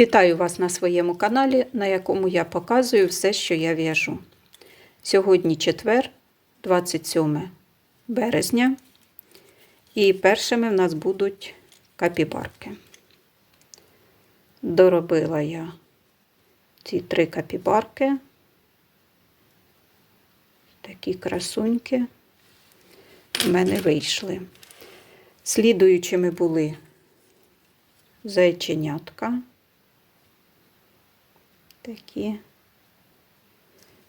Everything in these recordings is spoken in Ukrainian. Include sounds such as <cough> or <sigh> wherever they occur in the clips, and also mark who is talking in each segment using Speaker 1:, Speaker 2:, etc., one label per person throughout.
Speaker 1: Вітаю вас на своєму каналі, на якому я показую все, що я в'яжу. Сьогодні четвер, 27 березня, і першими в нас будуть капібарки. Доробила я ці три капібарки. Такі красуньки в мене вийшли. Слідуючими були зайченятка. Такі.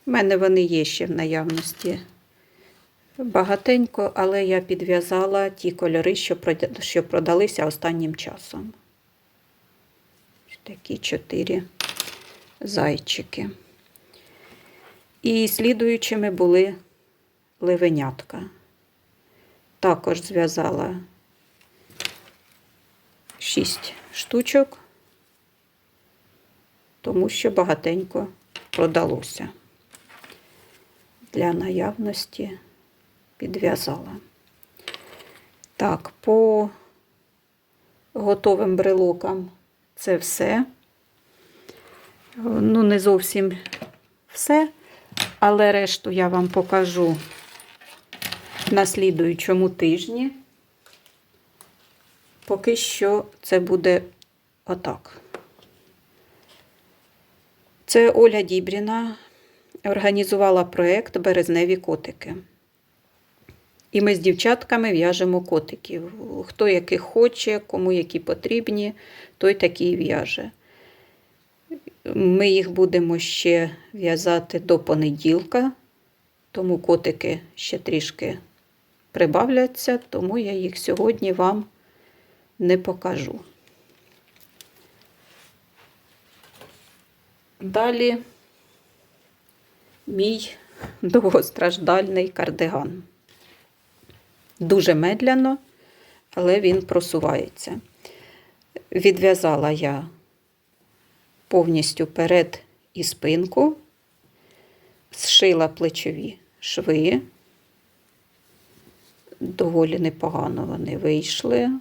Speaker 1: У мене вони є ще в наявності багатенько, але я підв'язала ті кольори, що продалися останнім часом. Такі чотири зайчики. І слідуючими були ливенятка. Також зв'язала шість штучок тому що багатенько продалося. Для наявності підв'язала. Так, по готовим брелокам це все. Ну, не зовсім все, але решту я вам покажу на слідуючому тижні. Поки що це буде отак. Це Оля Дібріна організувала проєкт Березневі котики. І ми з дівчатками в'яжемо котиків. Хто яких хоче, кому які потрібні, той такий в'яже. Ми їх будемо ще в'язати до понеділка, тому котики ще трішки прибавляться, тому я їх сьогодні вам не покажу. Далі мій довгостраждальний кардиган. Дуже медляно, але він просувається. Відв'язала я повністю перед і спинку, зшила плечові шви. Доволі непогано вони вийшли.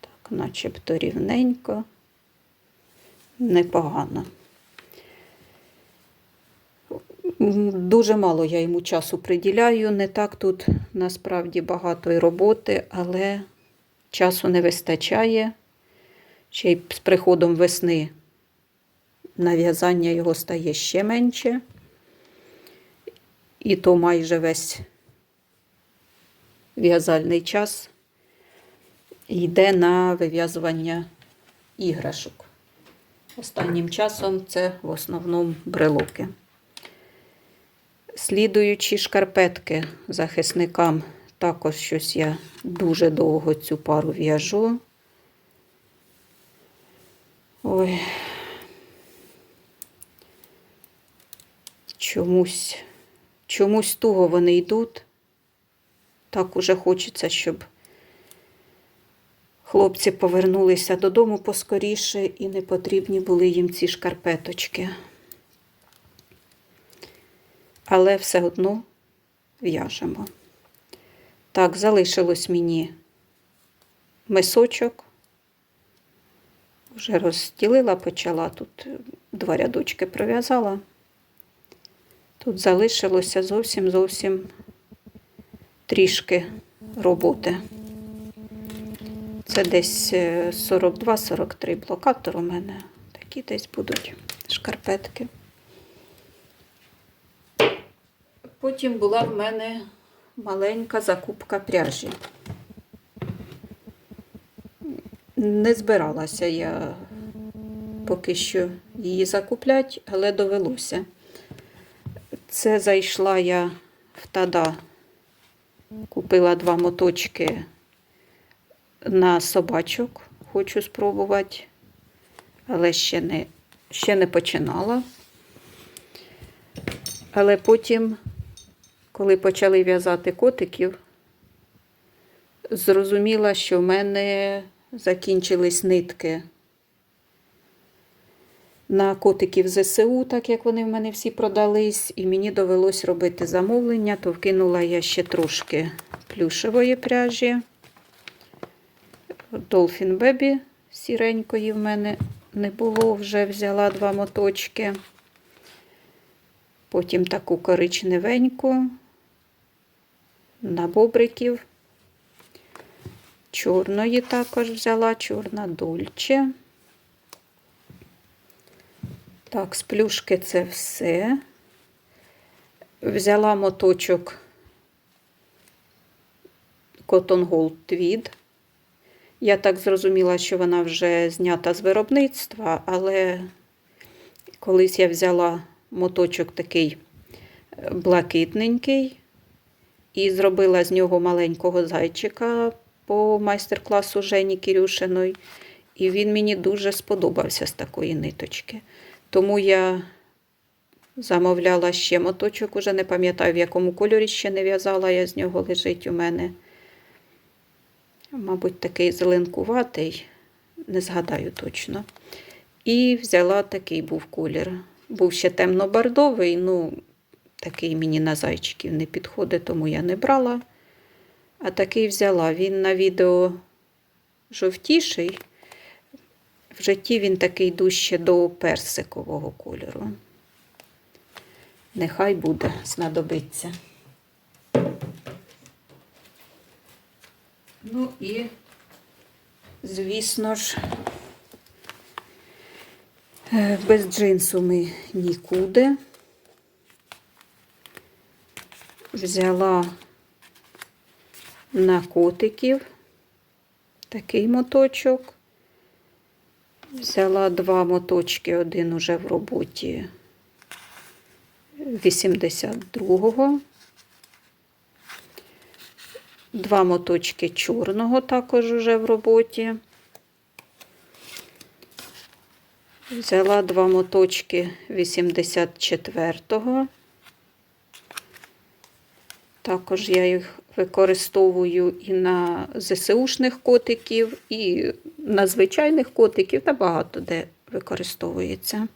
Speaker 1: Так, начебто рівненько непогано. Дуже мало я йому часу приділяю. Не так тут насправді багато і роботи, але часу не вистачає. Ще й з приходом весни нав'язання його стає ще менше. І то майже весь в'язальний час йде на вив'язування іграшок. Останнім часом це в основному брелоки. Слідуючі шкарпетки захисникам, також щось я дуже довго цю пару в'яжу. Ой. Чомусь, чомусь туго вони йдуть. Так уже хочеться, щоб Хлопці повернулися додому поскоріше і не потрібні були їм ці шкарпеточки. Але все одно в'яжемо. Так, залишилось мені мисочок. Вже розділила, почала тут два рядочки пров'язала. Тут залишилося зовсім зовсім трішки роботи. Це десь 42-43 блокатор у мене. Такі десь будуть шкарпетки. Потім була в мене маленька закупка пряжі. Не збиралася я поки що її закупляти, але довелося. Це зайшла я в тада, купила два моточки на собачок хочу спробувати, але ще не, ще не починала. Але потім, коли почали в'язати котиків, зрозуміла, що в мене закінчились нитки на котиків ЗСУ, так як вони в мене всі продались, і мені довелось робити замовлення, то вкинула я ще трошки плюшевої пряжі. Dolphin Baby сіренької в мене не було, вже взяла два моточки. Потім таку коричневеньку на бобриків. Чорної також взяла, чорна дольче. Так, з плюшки це все. Взяла моточок Cotton Gold Tweed. Я так зрозуміла, що вона вже знята з виробництва, але колись я взяла моточок такий е, блакитненький і зробила з нього маленького зайчика по майстер-класу Жені Кірюшиної. І він мені дуже сподобався з такої ниточки. Тому я замовляла ще моточок, уже не пам'ятаю, в якому кольорі ще не в'язала, я з нього лежить у мене. Мабуть, такий зеленкуватий, не згадаю точно. І взяла такий був колір. Був ще темно-бордовий, ну, такий мені на зайчиків не підходить, тому я не брала. А такий взяла. Він на відео жовтіший. В житті він такий дужче до персикового кольору. Нехай буде, знадобиться. Ну і, звісно ж, е, без джинсу ми нікуди. Взяла на котиків такий моточок. Взяла два моточки, один уже в роботі 82-го. Два моточки чорного також уже в роботі. Взяла два моточки 84-го. Також я їх використовую і на ЗСУшних котиків, і на звичайних котиків, та багато де використовується.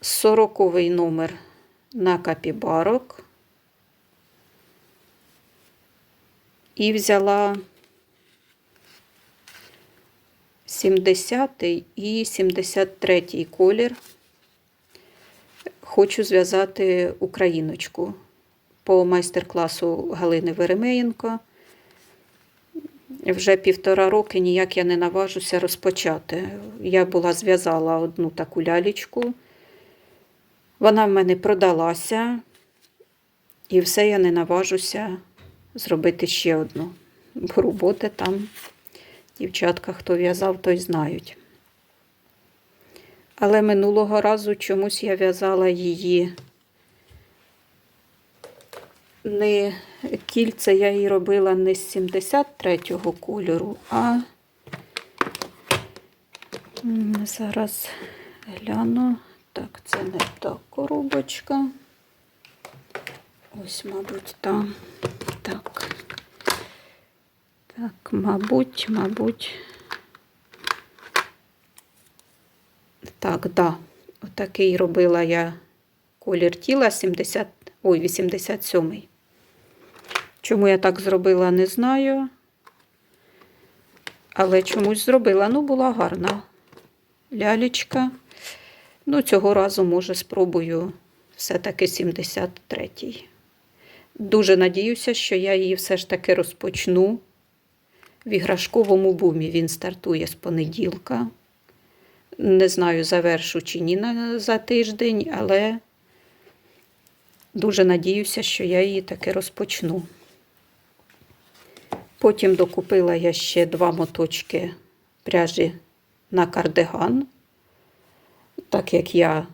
Speaker 1: Сороковий номер на капібарок. І взяла 70 і 73 колір. Хочу зв'язати україночку по майстер-класу Галини Веремеєнко. Вже півтора роки ніяк я не наважуся розпочати. Я була зв'язала одну таку лялечку. Вона в мене продалася, і все я не наважуся зробити ще одну. Бо роботи там дівчатка, хто в'язав, той знають. Але минулого разу чомусь я в'язала її не кільце я її робила не з 73-го кольору, а зараз гляну. Так, це не та коробочка. Ось, мабуть, там. Так. Так, мабуть, мабуть. Так, да. Отакий робила я колір тіла 70, ой, 87. Чому я так зробила, не знаю. Але чомусь зробила. Ну, була гарна лялечка. Ну, цього разу, може, спробую все-таки 73-й. Дуже надіюся, що я її все ж таки розпочну. В іграшковому бумі він стартує з понеділка. Не знаю, завершу чи ні за тиждень, але дуже надіюся, що я її таки розпочну. Потім докупила я ще два моточки пряжі на кардиган, так як я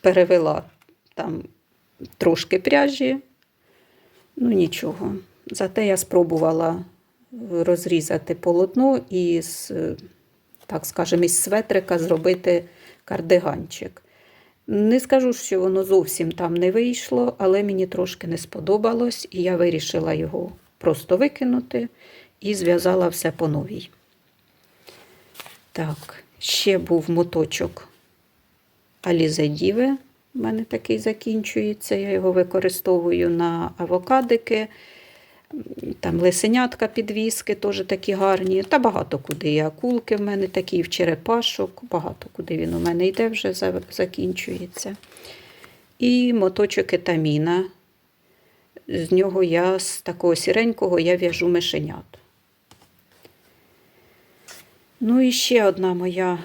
Speaker 1: перевела там трошки пряжі, ну нічого. Зате я спробувала розрізати полотно і з, так скажемо, із светрика зробити кардиганчик. Не скажу, що воно зовсім там не вийшло, але мені трошки не сподобалось, і я вирішила його просто викинути і зв'язала все по новій. Так, ще був моточок Алізе Діве. У мене такий закінчується. Я його використовую на авокадики. Там лисенятка підвіски теж такі гарні. Та багато куди. І акулки в мене такі, в черепашок. Багато куди він у мене йде, вже закінчується. І моточок етаміна. З нього я з такого сіренького я в'яжу мишенят. Ну і ще одна моя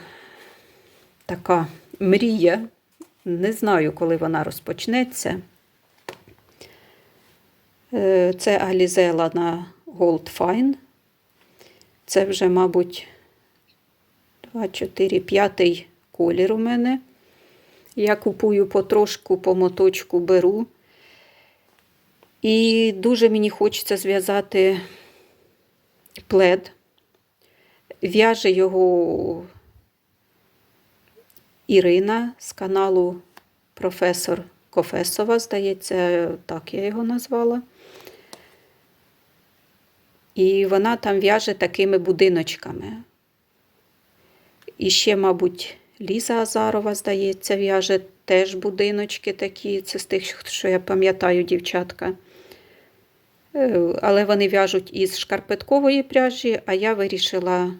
Speaker 1: така мрія. Не знаю, коли вона розпочнеться. Е, Це Алізела на Gold Fine. Це вже, мабуть, 2, 4, 5 колір у мене. Я купую потрошку, по моточку беру. І дуже мені хочеться зв'язати плед. В'яже його Ірина з каналу професор Кофесова, здається, так я його назвала. І вона там в'яже такими будиночками. І ще, мабуть, Ліза Азарова, здається, в'яже теж будиночки такі. Це з тих, що я пам'ятаю, дівчатка. Е, Але вони в'яжуть із шкарпеткової пряжі, а я вирішила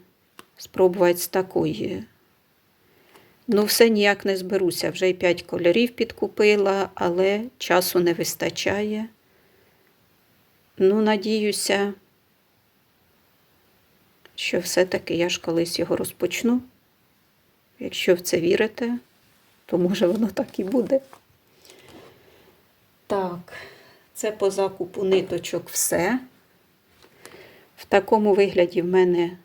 Speaker 1: спробувати з такої. Ну, все ніяк не зберуся. Вже й 5 кольорів підкупила, але часу не вистачає. Ну, надіюся, що все-таки я ж колись його розпочну. Якщо в це вірите, то може воно так і буде. Так, це по закупу ниточок все. В такому вигляді в мене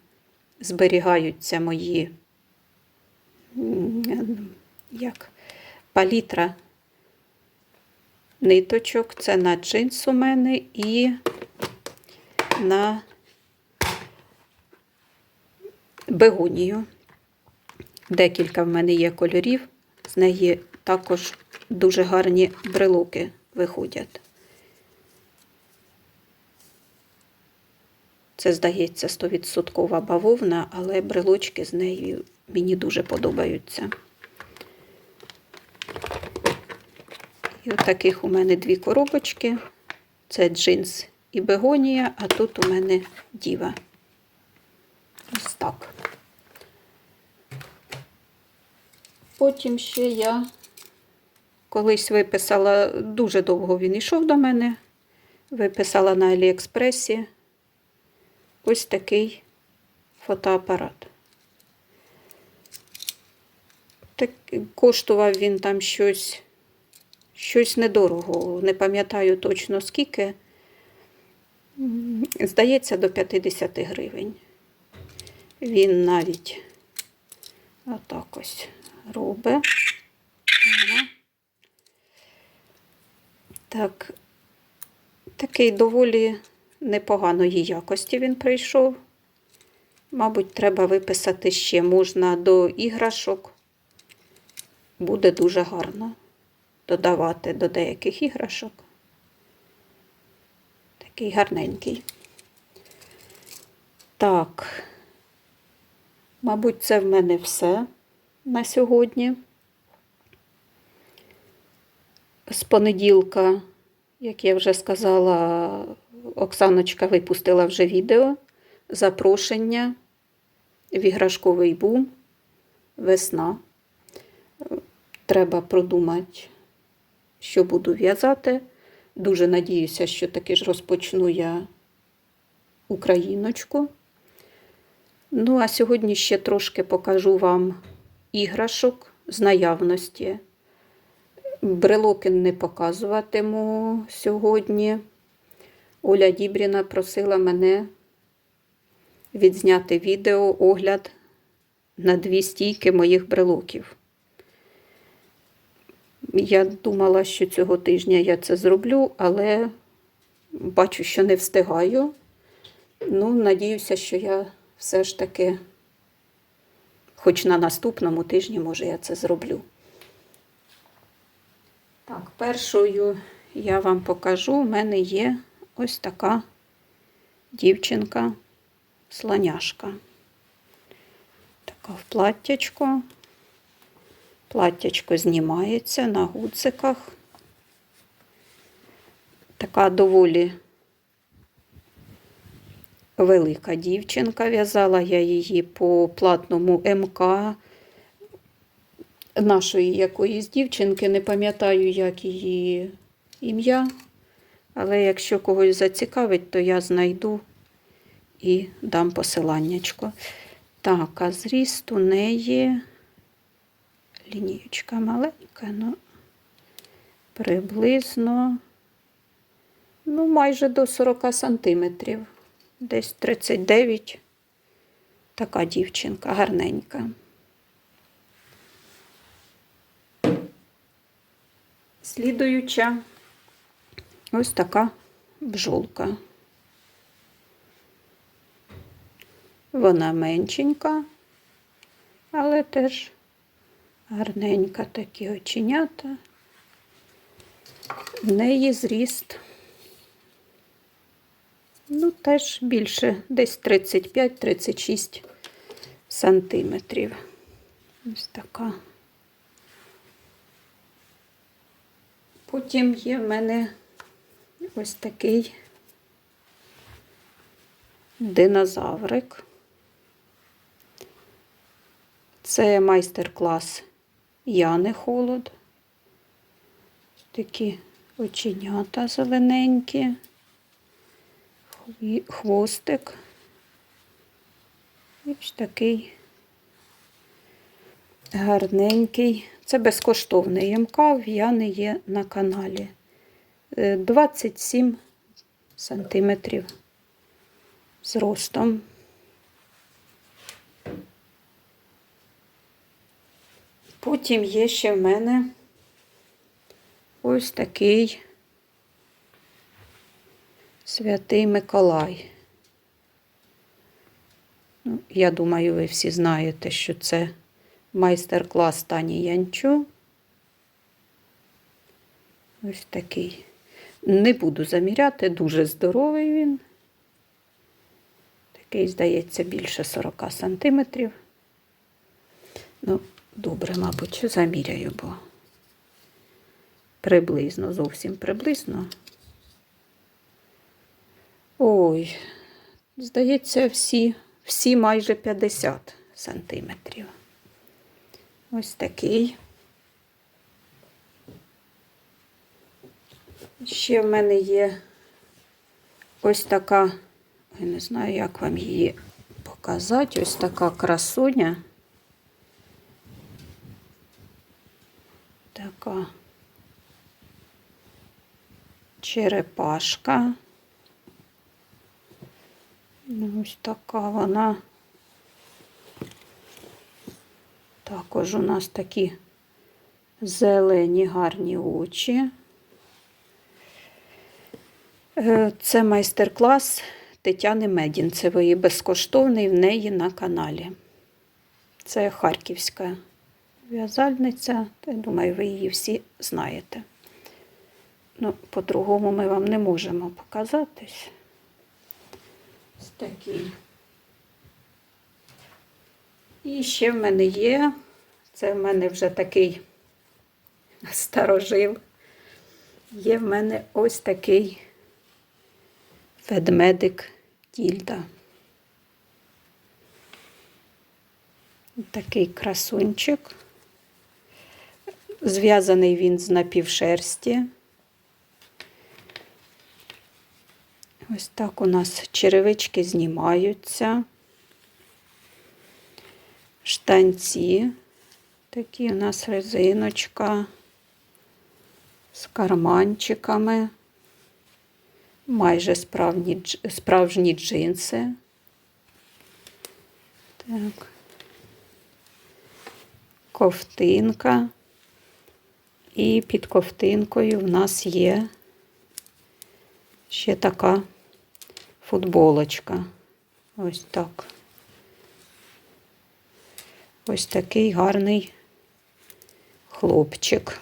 Speaker 1: зберігаються мої як палітра ниточок. Це на джинс у мене і на бегонію. Декілька в мене є кольорів, з неї також дуже гарні брелоки виходять. Це, здається, 100% бавовна, але брелочки з нею мені дуже подобаються. І от таких у мене дві коробочки. Це джинс і бегонія, а тут у мене діва. Ось так. Потім ще я колись виписала, дуже довго він йшов до мене. Виписала на Аліекспресі ось такий фотоапарат. Так, коштував він там щось, щось недорого. Не пам'ятаю точно скільки. Здається, до 50 гривень. Він навіть отак ось робить. Так, такий доволі непоганої якості він прийшов. Мабуть, треба виписати ще можна до іграшок. Буде дуже гарно додавати до деяких іграшок. Такий гарненький. Так, мабуть, це в мене все на сьогодні. З понеділка, як я вже сказала, Оксаночка випустила вже відео запрошення в іграшковий бум весна. Треба продумати, що буду в'язати. Дуже надіюся, що таки ж розпочну я україночку. Ну, а сьогодні ще трошки покажу вам іграшок з наявності. Брелоки не показуватиму сьогодні. Оля Дібріна просила мене відзняти відео огляд на дві стійки моїх брелоків. Я думала, що цього тижня я це зроблю, але бачу, що не встигаю. Ну, надіюся, що я все ж таки, хоч на наступному тижні, може, я це зроблю. Так, першою я вам покажу, у мене є ось така дівчинка слоняшка. Така в платтячко. Платтячко знімається на гудзиках. Така доволі велика дівчинка. В'язала я її по платному МК нашої якоїсь дівчинки. Не пам'ятаю, як її ім'я. Але якщо когось зацікавить, то я знайду і дам посиланнячко. Так, а зріст у неї лінієчка маленька, ну приблизно ну, майже до 40 сантиметрів. Десь 39. Така дівчинка гарненька. Слідуюча ось така бджолка. Вона меншенька, але теж гарненька такі оченята. В неї зріст, ну, теж більше, десь 35-36 сантиметрів. Ось така. Потім є в мене ось такий динозаврик. Це майстер-клас Яни Холод. Такі оченята зелененькі, хвостик. І ось такий гарненький. Це безкоштовний МК, в Яни є на каналі. Е, 27 сантиметрів зростом. Потім є ще в мене ось такий святий Миколай. Ну, я думаю, ви всі знаєте, що це майстер-клас Тані Янчу. Ось такий. Не буду заміряти, дуже здоровий він. Такий, здається, більше 40 сантиметрів. Ну, добре, мабуть, заміряю, бо приблизно, зовсім приблизно. Ой, здається, всі, всі майже 50 сантиметрів. Ось такий. Ще в мене є ось така, я не знаю, як вам її показати, ось така красуня. Така черепашка. Ну, Ось така вона. Також у нас такі зелені гарні очі. Е, Це майстер-клас Тетяни Медінцевої, безкоштовний в неї на каналі. Це харківська в'язальниця, я думаю, ви її всі знаєте. Ну, по-другому ми вам не можемо показатись. Ось такий. І ще в мене є, це в мене вже такий <laughs> старожил. Є в мене ось такий ведмедик Тільда. Такий красунчик. Зв'язаний він з напівшерсті. Ось так у нас черевички знімаються. Штанці. Такі у нас резиночка з карманчиками. Майже справні, справжні джинси. Так. Ковтинка. І під ковтинкою в нас є ще така футболочка. Ось так. Ось такий гарний хлопчик.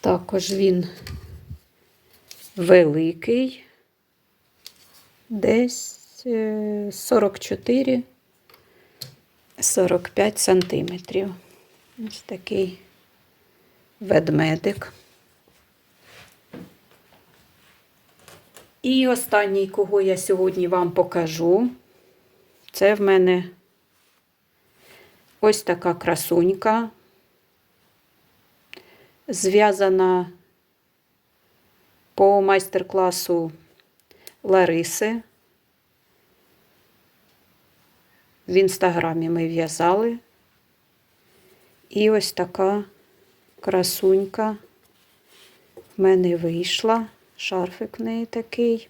Speaker 1: Також він великий, десь е, 44 45 сантиметрів. Ось такий ведмедик. І останній, кого я сьогодні вам покажу, це в мене ось така красунька, зв'язана по майстер-класу Лариси. В інстаграмі ми в'язали. І ось така красунька в мене вийшла. Шарфик в неї такий.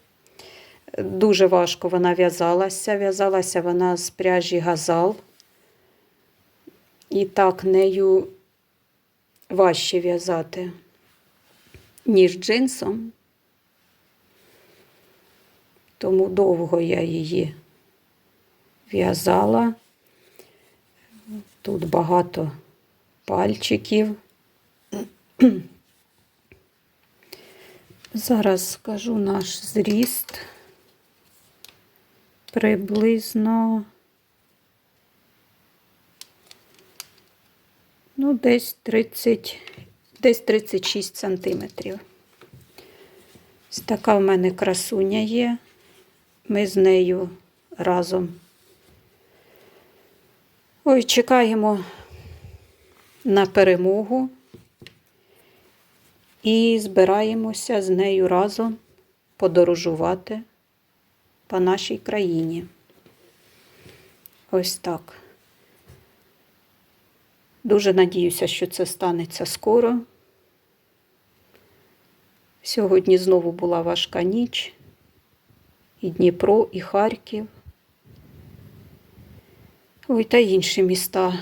Speaker 1: Дуже важко вона в'язалася. В'язалася вона з пряжі газал. І так нею важче в'язати, ніж джинсом. Тому довго я її в'язала. Тут багато пальчиків. Зараз скажу наш зріст. Приблизно, ну, десь 30, десь 36 сантиметрів. Ось така в мене красуня є. Ми з нею разом. Ой, чекаємо на перемогу і збираємося з нею разом подорожувати по нашій країні. Ось так. Дуже надіюся, що це станеться скоро. Сьогодні знову була важка ніч. І Дніпро, і Харків. Ой, та інші міста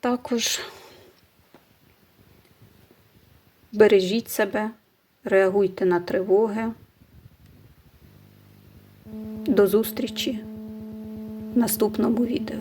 Speaker 1: також. Бережіть себе, реагуйте на тривоги. До зустрічі в наступному відео.